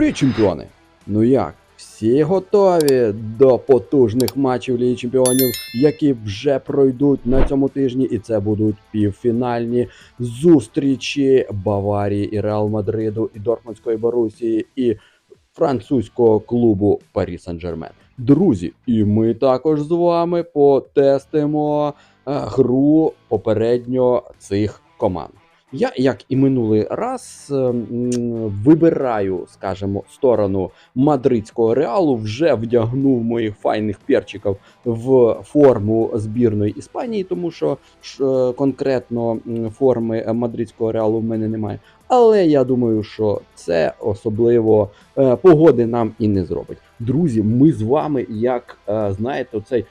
Привіт, чемпіони! Ну як? Всі готові до потужних матчів Ліги Чемпіонів, які вже пройдуть на цьому тижні, і це будуть півфінальні зустрічі Баварії і Реал Мадриду, і Дортмундської Борусії, і французького клубу Парі Сан-Жермен. Друзі, і ми також з вами потестимо е, гру попередньо цих команд. Я, як і минулий раз, е, вибираю, скажімо, сторону мадридського реалу, вже вдягнув моїх файних перчиків в форму збірної Іспанії, тому що е, конкретно форми мадридського реалу в мене немає. Але я думаю, що це особливо е, погоди нам і не зробить. Друзі, ми з вами, як е, знаєте, оцей.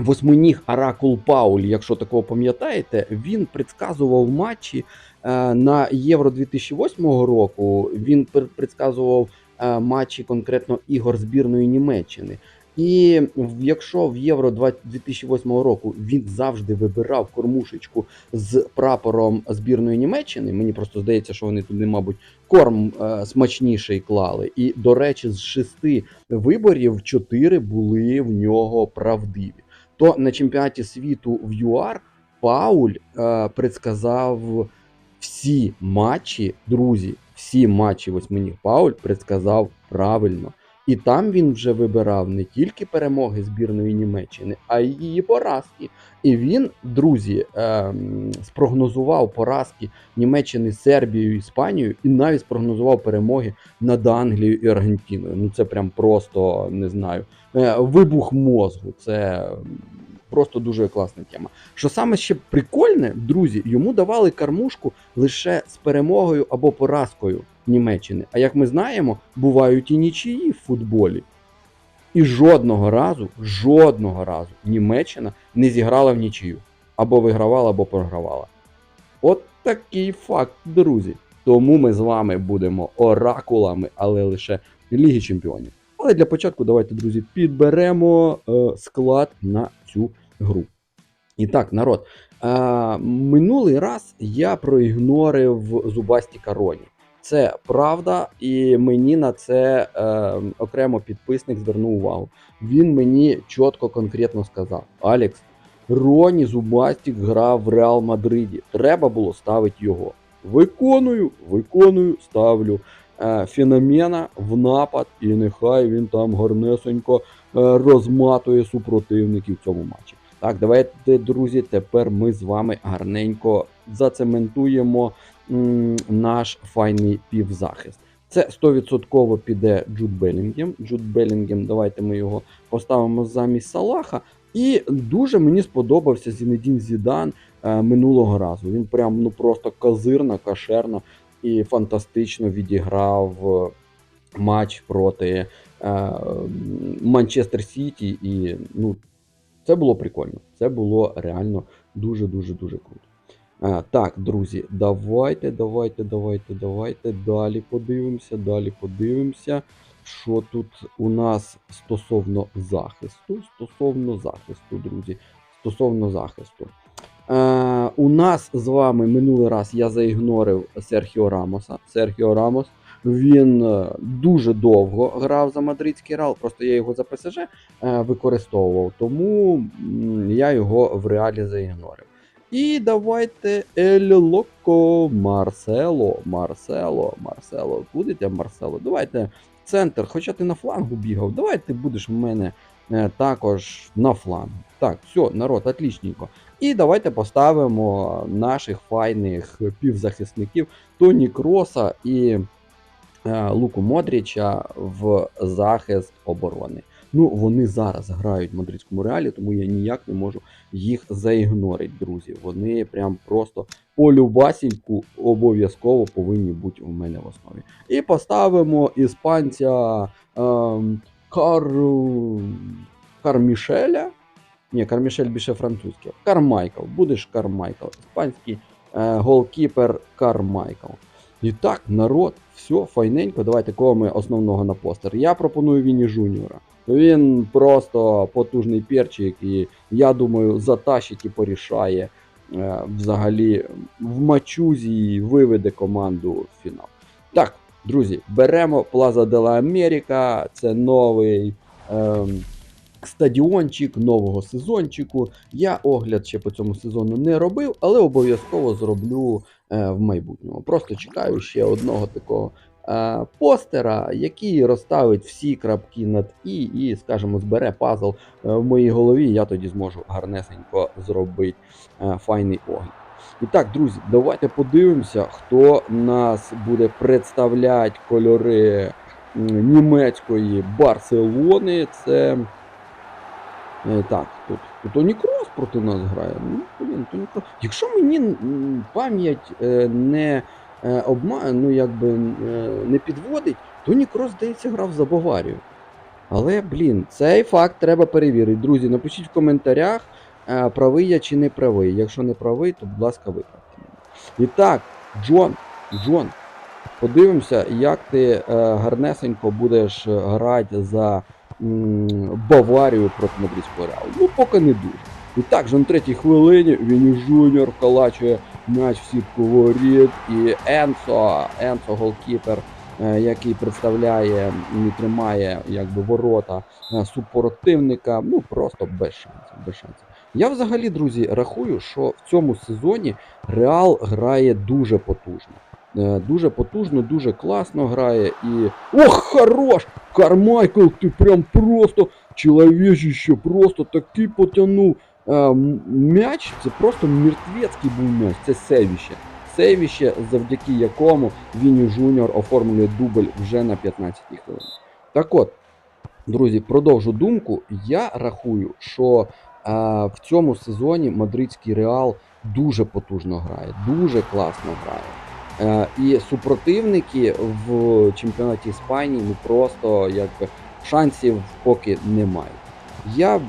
Восьминіг Аракул Пауль, якщо такого пам'ятаєте, він предсказував матчі е, на Євро 2008 року. Він предсказував е, матчі конкретно ігор збірної Німеччини. І якщо в Євро 2 2008 року він завжди вибирав кормушечку з прапором збірної Німеччини, мені просто здається, що вони туди, мабуть, корм е, смачніший клали. І, до речі, з шести виборів чотири були в нього правдиві то на чемпіонаті світу в ЮАР Пауль е, предсказав всі матчі, друзі, всі матчі восьминіг Пауль предсказав правильно. І там він вже вибирав не тільки перемоги збірної Німеччини, а й її поразки. І він, друзі, ем, спрогнозував поразки Німеччини Сербією, Іспанією, і навіть спрогнозував перемоги над Англією і Аргентиною. Ну це прям просто не знаю. е, Вибух мозгу. Це просто дуже класна тема. Що саме ще прикольне, друзі, йому давали кормушку лише з перемогою або поразкою Німеччини. А як ми знаємо, бувають і нічиї в футболі. І жодного разу, жодного разу Німеччина не зіграла в нічию. Або вигравала, або програвала. От такий факт, друзі. Тому ми з вами будемо оракулами, але лише Ліги Чемпіонів. Але для початку давайте, друзі, підберемо е, склад на цю гру. І так, народ, е, минулий раз я проігнорив зубасті короні. Це правда, і мені на це е, окремо підписник звернув увагу. Він мені чітко конкретно сказав: Алекс, Роні Зубастік грав в Реал Мадриді. Треба було ставити його. Виконую, виконую, ставлю е, феномена в напад, і нехай він там гарнесенько розматує супротивників в цьому матчі. Так, давайте, друзі, тепер ми з вами гарненько зацементуємо наш файний півзахист. Це 100% піде Джуд Белінгем. Джуд Белінгем, давайте ми його поставимо замість Салаха. І дуже мені сподобався Зінедін Зідан е, минулого разу. Він прям ну просто козирно, кашерно і фантастично відіграв е, матч проти е, Манчестер Сіті. І ну, це було прикольно. Це було реально дуже-дуже дуже круто. А, так, друзі, давайте, давайте, давайте, давайте. Далі подивимося, далі подивимося, що тут у нас стосовно захисту. Стосовно захисту, друзі. Стосовно захисту. Е, у нас з вами минулий раз я заігнорив Серхіо Рамоса. Серхіо Рамос. Він е, дуже довго грав за мадридський Реал, просто я його за ПСЖ е, використовував, тому я його в реалі заігнорив. І давайте Ель Локо Марсело. Марсело, Марсело. Будете Марсело? Давайте центр, хоча ти на флангу бігав, давай ти будеш в мене е, також на флангу. Так, все, народ, отлічненько. І давайте поставимо наших файних півзахисників Тоні Кроса і Луку Модріча в захист оборони. Ну, вони зараз грають в мадридському реалі, тому я ніяк не можу їх заігнорити, друзі. Вони прям просто по любасіньку обов'язково повинні бути у мене в основі. І поставимо іспанця ем, Кар... Кармішеля. Ні, Кармішель більше французький. Кармайкл. Будеш Кармайкл. Іспанський е, голкіпер Кармайкл. І так, народ, все файненько. Давайте кого ми основного на постер. Я пропоную Віні Жуніора. Він просто потужний перчик, і я думаю, затащить і порішає е, взагалі в мачузі і виведе команду в фінал. Так, друзі, беремо Плаза Дела Америка, це новий. Ем, Стадіончик нового сезончику. Я огляд ще по цьому сезону не робив, але обов'язково зроблю е, в майбутньому. Просто чекаю ще одного такого е, постера, який розставить всі крапки над і, і, скажімо, збере пазл е, в моїй голові. Я тоді зможу гарнесенько зробити е, файний огляд. І так, друзі, давайте подивимося, хто нас буде представляти кольори німецької Барселони. Це. Е, Так, тут, тут Онікрос проти нас грає. Ну, блін, Онікрос. Якщо мені пам'ять е, не е, обма... ну, якби, е, не підводить, то Онікрос, здається, грав за Баварію. Але, блін, цей факт треба перевірити. Друзі, напишіть в коментарях, правий я чи не правий. Якщо не правий, то, будь ласка, виправте мене. І так, Джон, Джон, подивимося, як ти гарнесенько будеш грати за Баварію проти мадридського реалу. Ну, поки не дуже. І так же на третій хвилині Віні Жуніор вколачує м'яч в сітку воріт. І Енсо, Енсо голкіпер, е, який представляє і тримає якби, ворота е, супротивника. Ну просто без шансів. Без шансів. Я взагалі, друзі, рахую, що в цьому сезоні Реал грає дуже потужно. Е, Дуже потужно, дуже класно грає і. Ох, хорош! Кармайкл, ти прям просто чоловічище, просто такий потягнув. Е, м'яч це просто мертвецький був м'яч, це сейвіще. Сейвіще, завдяки якому Віні Жуніор оформлює дубль вже на 15-й хвилині. Так от, друзі, продовжу думку. Я рахую, що е, в цьому сезоні мадридський реал дуже потужно грає, дуже класно грає. Е, І супротивники в чемпіонаті Іспанії ну просто якби шансів поки не мають. Я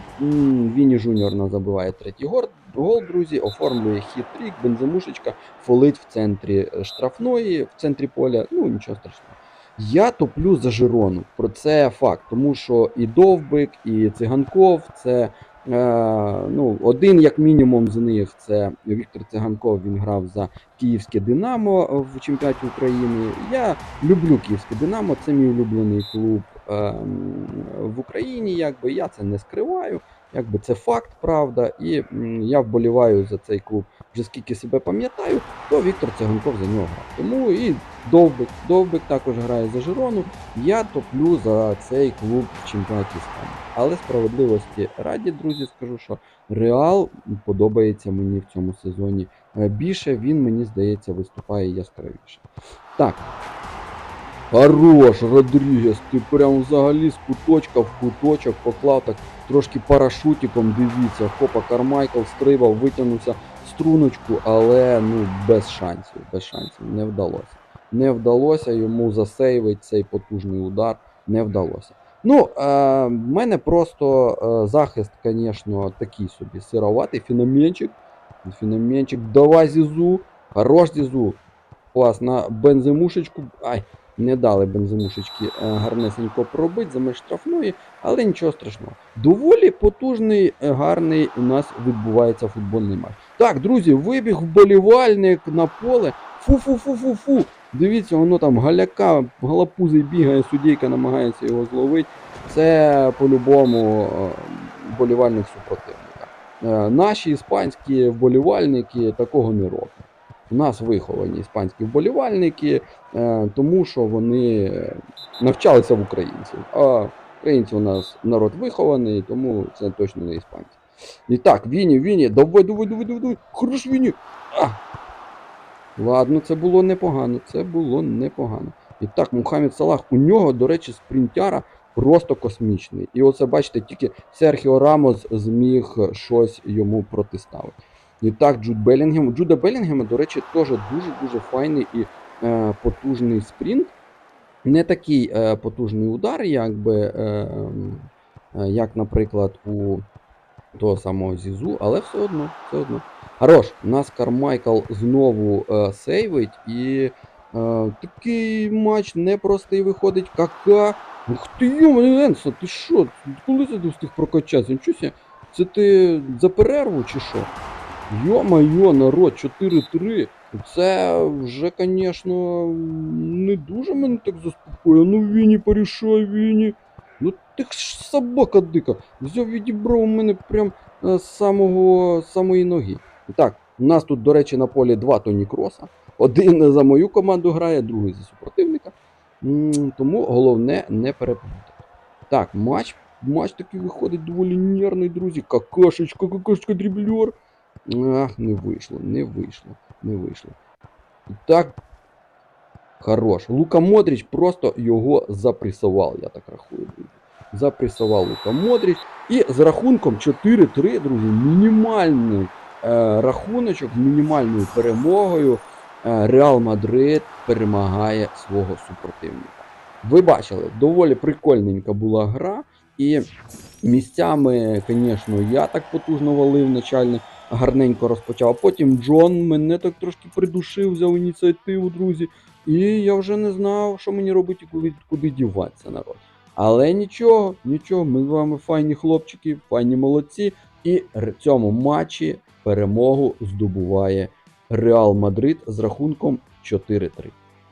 Віні Жуніор нас забиває третій гол, гол, друзі, оформлює хіт-трік, бензимушечка, фолить в центрі е, штрафної, в центрі поля. Ну нічого страшного. Я топлю за Жирону. Про це факт, тому що і Довбик, і Циганков це Е, ну, один, як мінімум, з них це Віктор Циганков. Він грав за Київське Динамо в чемпіонаті України. Я люблю Київське Динамо, це мій улюблений клуб в Україні. Якби я це не скриваю. Якби це факт, правда, і я вболіваю за цей клуб вже скільки себе пам'ятаю, то Віктор Циганков за нього грав. Тому і Довбик, Довбик також грає за Жирону. Я топлю за цей клуб в чемпіонаті Іспанії. Але справедливості раді, друзі, скажу, що Реал подобається мені в цьому сезоні е, більше. Він, мені здається, виступає яскравіше. Так. Хорош, Родрігес, ти прям взагалі з куточка в куточок поклав так трошки парашутиком, дивіться, хопа, Кармайкл стрибав, витягнувся струночку, але ну без шансів, без шансів, не вдалося. Не вдалося йому засейвити цей потужний удар, не вдалося. Ну, е, в мене просто е, захист, звісно, такий собі сироватий. Феноменчик. Феноменчик. Давай Зізу. Хорош Зізу. Клас на бензимушечку. Ай, не дали бензимушечки е, гарнесенько пробити за меж штрафної, але нічого страшного. Доволі потужний, е, гарний у нас відбувається футбольний матч. Так, друзі, вибіг вболівальник на поле. Фу-фу-фу-фу-фу. Дивіться, воно там галяка, галапузий бігає, судейка намагається його зловити. Це по-любому е, вболівальник супротивника. Наші іспанські вболівальники такого не роблять. У нас виховані іспанські вболівальники, е, тому що вони навчалися в українців. А українці у нас народ вихований, тому це точно не іспанці. І так, Віні, Віні, давай, давай, давай, давай, давай. Хорош Віні. А! Ладно, це було непогано, це було непогано. І так, Мухаммед Салах, у нього, до речі, спринтяра просто космічний. І оце, бачите, тільки Серхіо Рамос зміг щось йому протиставити. І так, Джуд Белінгем. Джуда Белінгема, до речі, теж дуже-дуже файний і е, потужний спринт. Не такий е, потужний удар, якби, е, е, як, наприклад, у того самого Зізу, але все одно, все одно. Хорош, нас Кармайкл знову е, сейвить і е, такий матч непростий виходить. Кака. Ух ти йо, Енсо, ти що? Коли це ти встиг прокачатися? Це ти за перерву чи що? Йо-майо, народ, 4-3. Це вже, звісно, не дуже мене так заспокоює. Ну, Віні, порішай, Віні. Ну ти ж собака дика. Взяв відібрав у мене прям е, з самого самої ноги. Так, у нас тут, до речі, на полі два Тоні Кроса. Один за мою команду грає, другий за супротивника. Тому головне не переплутати. Так, матч, матч такий виходить доволі нервний, друзі. Какашечка, какашечка, дріблер. Ах, не вийшло, не вийшло, не вийшло. І так. Хорош. Лука Модріч просто його запресував, я так рахую. Запресував Лука Модріч. І з рахунком 4-3, друзі, мінімальний е, рахуночок мінімальною перемогою. е, Реал Мадрид перемагає свого супротивника. Ви бачили, доволі прикольненька була гра. І місцями, звісно, я так потужно валив начально, гарненько розпочав. Потім Джон мене так трошки придушив, взяв ініціативу, друзі. І я вже не знав, що мені робити куди, куди діватися народ. Але нічого, нічого, ми з вами файні хлопчики, файні молодці. І в цьому матчі перемогу здобуває Реал Мадрид з рахунком 4-3.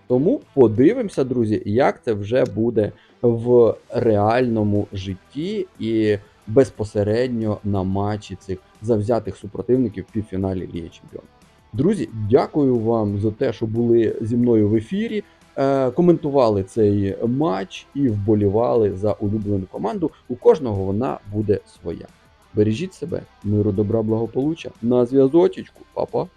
Тому подивимося, друзі, як це вже буде в реальному житті і безпосередньо на матчі цих завзятих супротивників в півфіналі Ліги Чемпіонів. Друзі, дякую вам за те, що були зі мною в ефірі. е, Коментували цей матч і вболівали за улюблену команду. У кожного вона буде своя. Бережіть себе, миру, добра, благополуччя. На зв'язочечку, Па-па.